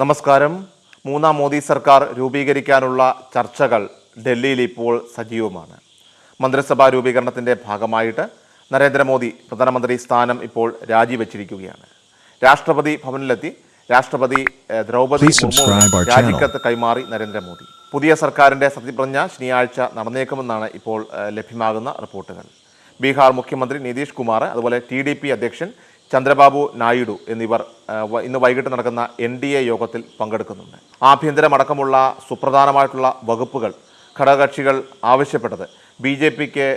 നമസ്കാരം. മൂന്നാം മോദി സർക്കാർ രൂപീകരിക്കാനുള്ള ചർച്ചകൾ ഡൽഹിയിൽ ഇപ്പോൾ സജീവമാണ്. മന്ത്രിസഭാ രൂപീകരണത്തിന്റെ ഭാഗമായിട്ട് നരേന്ദ്രമോദി പ്രധാനമന്ത്രി സ്ഥാനം ഇപ്പോൾ രാജിവെച്ചിരിക്കുകയാണ്. രാഷ്ട്രപതി ഭവനിലെത്തി. രാഷ്ട്രപതി ദ്രൗപദി മുർമു. രാജിക്കത്ത് കൈമാറി നരേന്ദ്രമോദി. പുതിയ സർക്കാരിന്റെ സത്യപ്രതിജ്ഞ ശനിയാഴ്ച നടന്നേക്കുമെന്നാണ് ഇപ്പോൾ ലഭ്യമാകുന്ന റിപ്പോർട്ടുകൾ. ബീഹാർ മുഖ്യമന്ത്രി നിതീഷ് കുമാർ അതുപോലെ ടി ഡി പി അധ്യക്ഷൻ ചന്ദ്രബാബു നായിഡു എന്നിവർ ഇന്ന് വൈകിട്ട് നടക്കുന്ന എൻ ഡി എ യോഗത്തിൽ പങ്കെടുക്കുന്നുണ്ട്. ആഭ്യന്തരമടക്കമുള്ള സുപ്രധാനമായിട്ടുള്ള വകുപ്പുകൾ ഘടകകക്ഷികൾ ആവശ്യപ്പെട്ടത് ബി ജെ പിക്ക്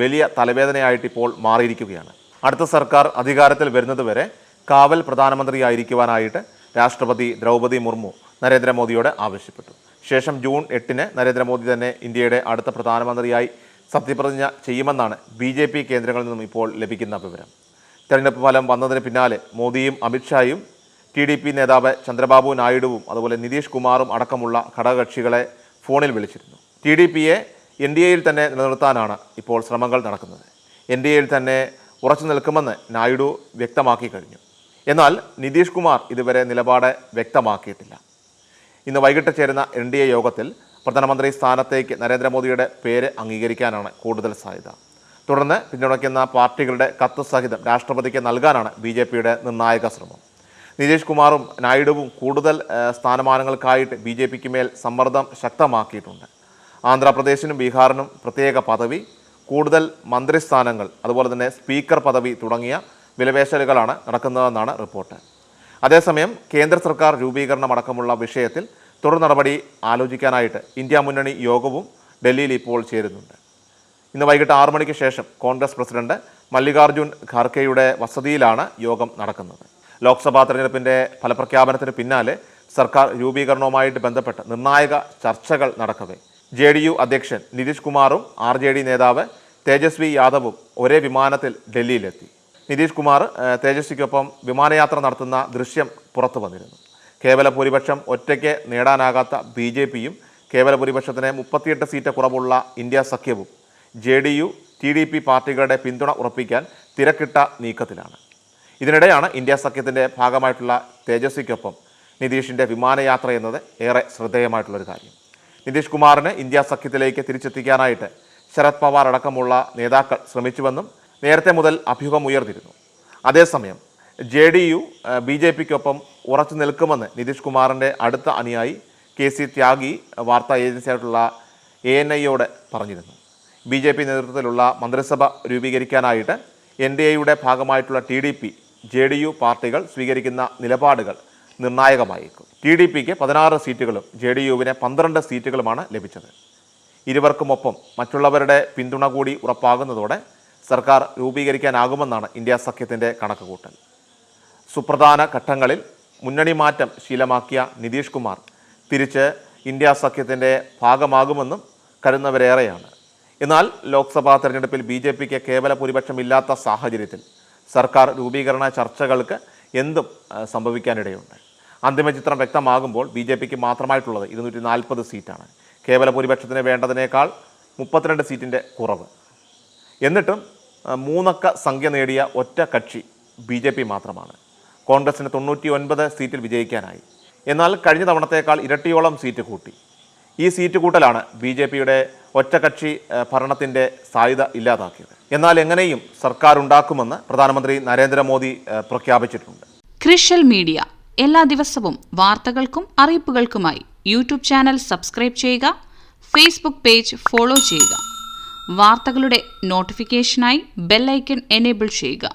വലിയ തലവേദനയായിട്ട് ഇപ്പോൾ മാറിയിരിക്കുകയാണ്. അടുത്ത സർക്കാർ അധികാരത്തിൽ വരുന്നതുവരെ കാവൽ പ്രധാനമന്ത്രിയായിരിക്കുവാനായിട്ട് രാഷ്ട്രപതി ദ്രൗപദി മുർമു നരേന്ദ്രമോദിയോട് ആവശ്യപ്പെട്ടു. ശേഷം ജൂൺ എട്ടിന് നരേന്ദ്രമോദി തന്നെ ഇന്ത്യയുടെ അടുത്ത പ്രധാനമന്ത്രിയായി സത്യപ്രതിജ്ഞ ചെയ്യുമെന്നാണ് ബി കേന്ദ്രങ്ങളിൽ നിന്നും ഇപ്പോൾ ലഭിക്കുന്ന വിവരം. തെരഞ്ഞെടുപ്പ് ഫലം വന്നതിന് പിന്നാലെ മോദിയും അമിത്ഷായും ടി ഡി പി നേതാവ് ചന്ദ്രബാബു നായിഡുവും അതുപോലെ നിതീഷ് കുമാറും അടക്കമുള്ള ഘടകകക്ഷികളെ ഫോണിൽ വിളിച്ചിരുന്നു. ടി ഡി പിയെ എൻ ഡി എയിൽ തന്നെ നിലനിർത്താനാണ് ഇപ്പോൾ ശ്രമങ്ങൾ നടക്കുന്നത്. എൻ ഡി എയിൽ തന്നെ ഉറച്ചു നിൽക്കുമെന്ന് നായിഡു വ്യക്തമാക്കി കഴിഞ്ഞു. എന്നാൽ നിതീഷ് കുമാർ ഇതുവരെ നിലപാട് വ്യക്തമാക്കിയിട്ടില്ല. ഇന്ന് വൈകിട്ട് ചേരുന്ന എൻ ഡി എ യോഗത്തിൽ പ്രധാനമന്ത്രി സ്ഥാനത്തേക്ക് നരേന്ദ്രമോദിയുടെ പേര് അംഗീകരിക്കാനാണ് കൂടുതൽ സാധ്യത. തുടർന്ന് പിന്തുണയ്ക്കുന്ന പാർട്ടികളുടെ കത്ത് സഹിതം രാഷ്ട്രപതിക്ക് നൽകാനാണ് ബി ജെ പിയുടെ നിർണായക ശ്രമം. നിതീഷ് കുമാറും നായിഡുവും കൂടുതൽ സ്ഥാനമാനങ്ങൾക്കായിട്ട് ബി ജെ പിക്ക് മേൽ സമ്മർദ്ദം ശക്തമാക്കിയിട്ടുണ്ട്. ആന്ധ്രാപ്രദേശിനും ബീഹാറിനും പ്രത്യേക പദവി കൂടുതൽ മന്ത്രിസ്ഥാനങ്ങൾ അതുപോലെ തന്നെ സ്പീക്കർ പദവി തുടങ്ങിയ വിലപേശലുകളാണ് നടക്കുന്നതെന്നാണ് റിപ്പോർട്ട്. അതേസമയം കേന്ദ്ര സർക്കാർ രൂപീകരണമടക്കമുള്ള വിഷയത്തിൽ തുടർ നടപടി ആലോചിക്കാനായിട്ട് ഇന്ത്യ മുന്നണി യോഗവും ഡൽഹിയിൽ ഇപ്പോൾ ചേരുന്നുണ്ട്. ഇന്ന് വൈകിട്ട് ആറു മണിക്ക് ശേഷം കോൺഗ്രസ് പ്രസിഡന്റ് മല്ലികാർജുൻ ഖാർഗെയുടെ വസതിയിലാണ് യോഗം നടക്കുന്നത്. ലോക്സഭാ തെരഞ്ഞെടുപ്പിന്റെ ഫലപ്രഖ്യാപനത്തിന് പിന്നാലെ സർക്കാർ രൂപീകരണവുമായിട്ട് ബന്ധപ്പെട്ട് നിർണായക ചർച്ചകൾ നടക്കവേ. ജെ ഡി യു അധ്യക്ഷൻ നിതീഷ് കുമാറും ആർ ജെ ഡി നേതാവ് തേജസ്വി യാദവും ഒരേ വിമാനത്തിൽ ഡൽഹിയിലെത്തി. നിതീഷ് കുമാർ തേജസ്വിക്കൊപ്പം വിമാനയാത്ര നടത്തുന്ന ദൃശ്യം പുറത്തു വന്നിരുന്നു. കേവല ഭൂരിപക്ഷം ഒറ്റയ്ക്ക് നേടാനാകാത്ത ബി ജെ പിയും കേവല ഭൂരിപക്ഷത്തിന് മുപ്പത്തിയെട്ട് സീറ്റ് കുറവുള്ള ഇന്ത്യ സഖ്യവും J D U T D P പാർട്ടികളുടെ പിന്തുണ ഉറപ്പിക്കാൻ തിരക്കിട്ട നീക്കത്തിലാണ്. ഇതിനിടെയാണ് ഇന്ത്യ സഖ്യത്തിന്റെ ഭാഗമായിട്ടുള്ള തേജസ്വിക്കൊപ്പം നിതീഷിന്റെ വിമാനയാത്ര എന്നത് ഏറെ ശ്രദ്ധേയമായിട്ടുള്ളൊരു കാര്യം. നിതീഷ് കുമാറിനെ ഇന്ത്യ സഖ്യത്തിലേക്ക് തിരിച്ചെത്തിക്കാനായിട്ട് ശരത് പവാർ അടക്കമുള്ള നേതാക്കൾ ശ്രമിച്ചുവെന്നും നേരത്തെ മുതൽ അഭ്യൂഹം ഉയർന്നിരുന്നു. അതേസമയം J D U B J പിക്കൊപ്പം ഉറച്ചു നിൽക്കുമെന്ന് നിതീഷ് കുമാറിന്റെ അടുത്ത അനുയായി കെ സി ത്യാഗി വാർത്താ ഏജൻസിയായിട്ടുള്ള എ എൻ ഐയോട് പറഞ്ഞിരുന്നു. ബി ജെ പി നേതൃത്വത്തിലുള്ള മന്ത്രിസഭ രൂപീകരിക്കാനായിട്ട് എൻ ഡി എയുടെ ഭാഗമായിട്ടുള്ള T D P J D U പാർട്ടികൾ സ്വീകരിക്കുന്ന നിലപാടുകൾ നിർണായകമായേക്കും. ടി ഡി പിക്ക് പതിനാറ് സീറ്റുകളും ജെ ഡി യുവിന് പന്ത്രണ്ട് സീറ്റുകളുമാണ് ലഭിച്ചത്. ഇരുവർക്കുമൊപ്പം മറ്റുള്ളവരുടെ പിന്തുണ കൂടി ഉറപ്പാകുന്നതോടെ സർക്കാർ രൂപീകരിക്കാനാകുമെന്നാണ് ഇന്ത്യ സഖ്യത്തിന്റെ കണക്കുകൂട്ടൽ. സുപ്രധാന ഘട്ടങ്ങളിൽ മുന്നണി മാറ്റം ശീലമാക്കിയ നിതീഷ് കുമാർ തിരിച്ച് ഇന്ത്യ സഖ്യത്തിന്റെ ഭാഗമാകുമെന്നും കരുതുന്നവരേറെയാണ്. എന്നാൽ ലോക്സഭാ തെരഞ്ഞെടുപ്പിൽ ബി ജെ പിക്ക് കേവല ഭൂരിപക്ഷമില്ലാത്ത സാഹചര്യത്തിൽ സർക്കാർ രൂപീകരണ ചർച്ചകൾക്ക് എന്തും സംഭവിക്കാനിടയുണ്ട്. അന്തിമ ചിത്രം വ്യക്തമാകുമ്പോൾ ബി ജെ പിക്ക് മാത്രമായിട്ടുള്ളത് ഇരുന്നൂറ്റി നാൽപ്പത് സീറ്റാണ്. കേവല ഭൂരിപക്ഷത്തിന് വേണ്ടതിനേക്കാൾ മുപ്പത്തിരണ്ട് സീറ്റിന്റെ കുറവ്. എന്നിട്ടും മൂന്നക്ക സംഖ്യ നേടിയ ഒറ്റ കക്ഷി ബി ജെ പി മാത്രമാണ്. കോൺഗ്രസിന് തൊണ്ണൂറ്റി ഒൻപത് സീറ്റിൽ വിജയിക്കാനായി. എന്നാൽ കഴിഞ്ഞ തവണത്തേക്കാൾ ഇരട്ടിയോളം സീറ്റ് കൂട്ടി. ഈ സീറ്റ് കൂട്ടലാണ് ബി ജെ പിയുടെ ഒറ്റകക്ഷി ഭരണത്തിന്റെ സാധ്യത ഇല്ലാതാക്കിയത്. എന്നാൽ എങ്ങനെയും സർക്കാർ ഉണ്ടാക്കുമെന്ന് പ്രധാനമന്ത്രി നരേന്ദ്രമോദി പ്രഖ്യാപിച്ചിട്ടുണ്ട്. ക്രിഷ്യൽ മീഡിയ. എല്ലാ ദിവസവും വാർത്തകൾക്കും അറിയിപ്പുകൾക്കുമായി യൂട്യൂബ് ചാനൽ സബ്സ്ക്രൈബ് ചെയ്യുക ഫേസ്ബുക്ക് പേജ് ഫോളോ ചെയ്യുക. വാർത്തകളുടെ നോട്ടിഫിക്കേഷനായി ബെല്ലൈക്കൺ എനേബിൾ ചെയ്യുക.